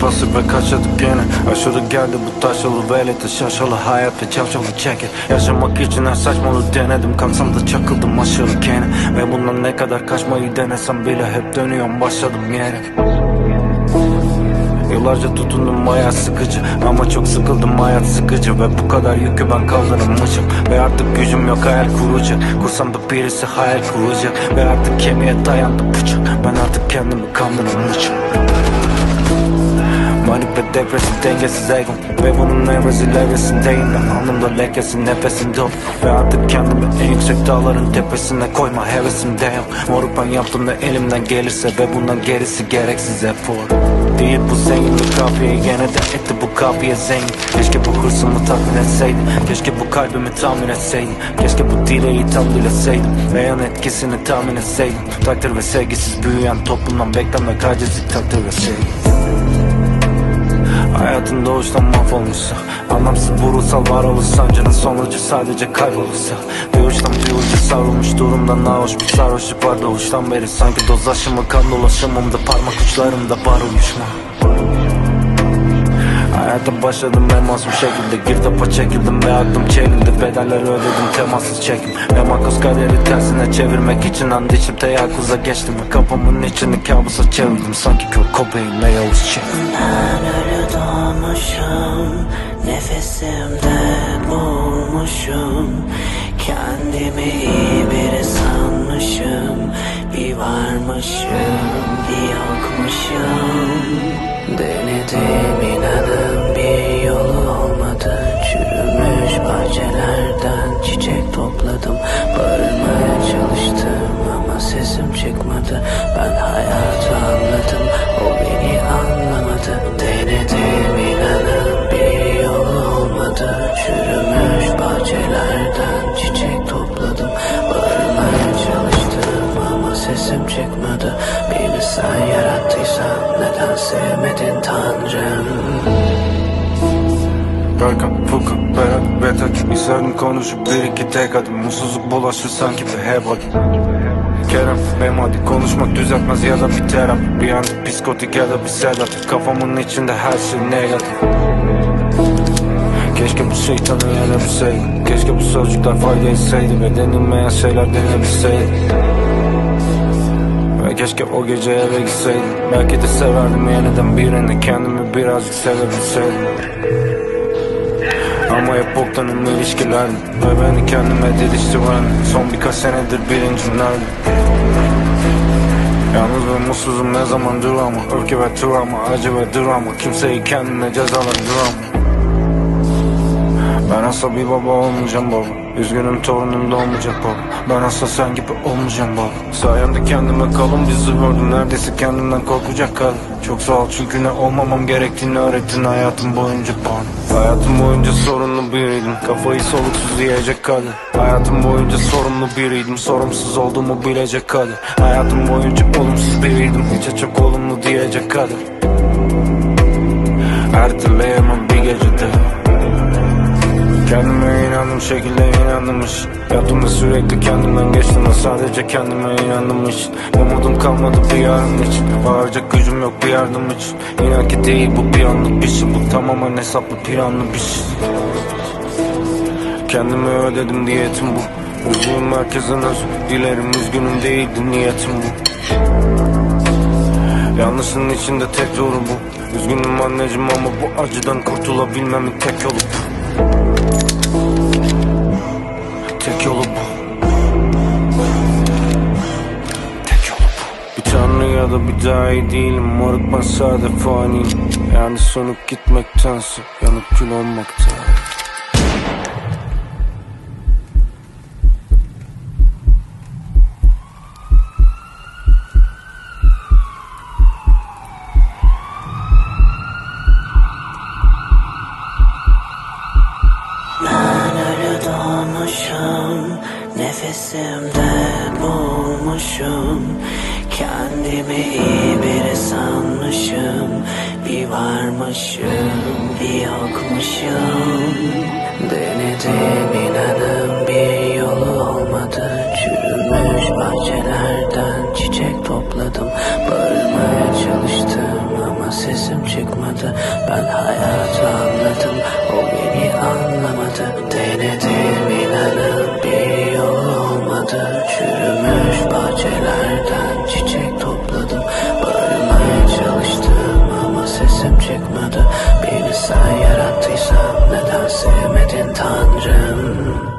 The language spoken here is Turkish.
pası ve kaçadık gene Aşırı geldi bu taş yolu veledi Şaşalı hayat ve çavşalı ceket Yaşamak için her saçmalığı denedim. Kalksam da çakıldım aşırı kene. Ve bundan ne kadar kaçmayı denesem bile Hep dönüyorum başladım yere. Yıllarca tutundum hayat sıkıcı. Ama çok sıkıldım hayat sıkıcı. Ve bu kadar yükü ben kaldırmışım. Ve artık gücüm yok hayal kurucu. Kursam da birisi hayal kuracak. Ve artık kemiğe dayandı bıçak. Ben artık kendimi kandırmışım Ve depresif dengesiz egom. Ve bunun en rezil evresindeyim Ben alnımda lekesi nefesim dolu Ve artık kendimi en yüksek dağların tepesine koyma hevesindeyim Moruk ben yaptığımda elimden gelirse Ve bundan gerisi gereksiz efor. Değil bu zengin bir kafiye gene de etti bu kafiye zengin. Keşke bu hırsımı tatmin etseydim. Keşke bu kalbimi tahmin etseydim. Keşke bu dileği tam dileseydim. Ve yan etkisini tahmin etseydim. Takdir ve sevgisiz büyüyen toplumdan beklenmek acizi takdir ve sevgi Hayatın doğuştan mahvolmuşsa Anlamsız bu ruhsal varoluş sancının sonucu sadece kaybolursa. Uçtan bir ucu savrulmuş durumda nahoş bir sarhoşluk var doğuştan beri. Sanki dozlaşımı kan dolaşımımda parmak uçlarımda var uyuşma Hayata başladım emas bir şekilde Girdapa çekildim ve aklım çevrildi Bedeller ödedim temassız çekim. Ve makas kaderi tersine çevirmek için And içip teyakkuza geçtim. Ve kafamın içini kabusa çevirdim. Sanki kör Cobain ve Yavuz Çek Kendimi iyi biri sanmışım Bir varmışım bir yokmuşum. Denedim inanın bir yolu olmadı. Çürümüş bahçelerden çiçek topladım. Bağırmaya çalıştım ama sesim çıkmadı. Ben hayatı anladım o beni anlamadı. Denedim çıkmadı Beni sen yarattıysan neden sevmedin Tanrım? Berkan, Fuka, Berat, Betak İsterim konuşup bir iki tek adım Mutsuzluk bulaşır sanki bir hebal Kerem, Memadi konuşmak düzeltmez ya da bir terapi. Bir an psikotik ya da bir sedatif. Kafamın içinde her şey negatif. Keşke bu şeytanı yenebilseydim Keşke bu sözcükler fayda etseydi Ve denilmeyen şeyler denebilseydi Keşke o gece eve gitseydim. Belki de severdim yeniden birini Kendimi birazcık sevebilseydim. Ama hep boktanım ilişkilerdi Ve beni kendime deliştiren Son birkaç senedir bilincimlerdi Yalnız ve mutsuzum ne zamandır ama Öfke ve travma, acı ve drama. Kimseyi kendime cezalandıramam Ben asla bir baba olmayacağım baba Üzgünüm torunum da olmayacak baba Ben asla sen gibi olmayacağım baba Sayemde kendime kalın bir zıvırdım Neredeyse kendimden korkacak kadar Çok sağ ol çünkü ne olmamam gerektiğini öğrettin hayatım boyunca bana Hayatım boyunca sorunlu biriydim. Kafayı soluksuz yiyecek kadar Hayatım boyunca sorumlu biriydim. Sorumsuz olduğumu bilecek kadar Hayatım boyunca olumsuz biriydim. Hiçe çok olumlu diyecek kadar Erteleyemem bir gecede. Kendime inandım şekilde hiç Yaptım da sürekli kendimden geçtim ve sadece kendime inandım hiç. Umudum kalmadı bir yarın için Bağıracak gücüm yok bir yardım için İnan ki değil bu bir anlık bir şey. Bu tamamen hesaplı planlı bir şey. Kendime ödedim diyetim bu. Üzgünüm herkesten özür dilerim Üzgünüm değildi niyetim bu. Yanlışın içinde tek doğru bu. Üzgünüm anneciğim ama bu acıdan kurtulabilmemin tek yolu bu ya da bir dahi değilim Moruk ben sade faniyim Yani sönüp gitmektense Yanıp kül olmakta. Ben ölü doğmuşum Nefesimde boğulmuşum Kendimi iyi biri sanmışım. Bir varmışım bir yokmuşum. Denedim inanın bir yolu olmadı. Çürümüş bahçelerden çiçek topladım. Bağırmaya çalıştım ama sesim çıkmadı. Ben hayatı anladım O beni anlamadı. Denedim sen yarattıysan neden sevmedin Tanrım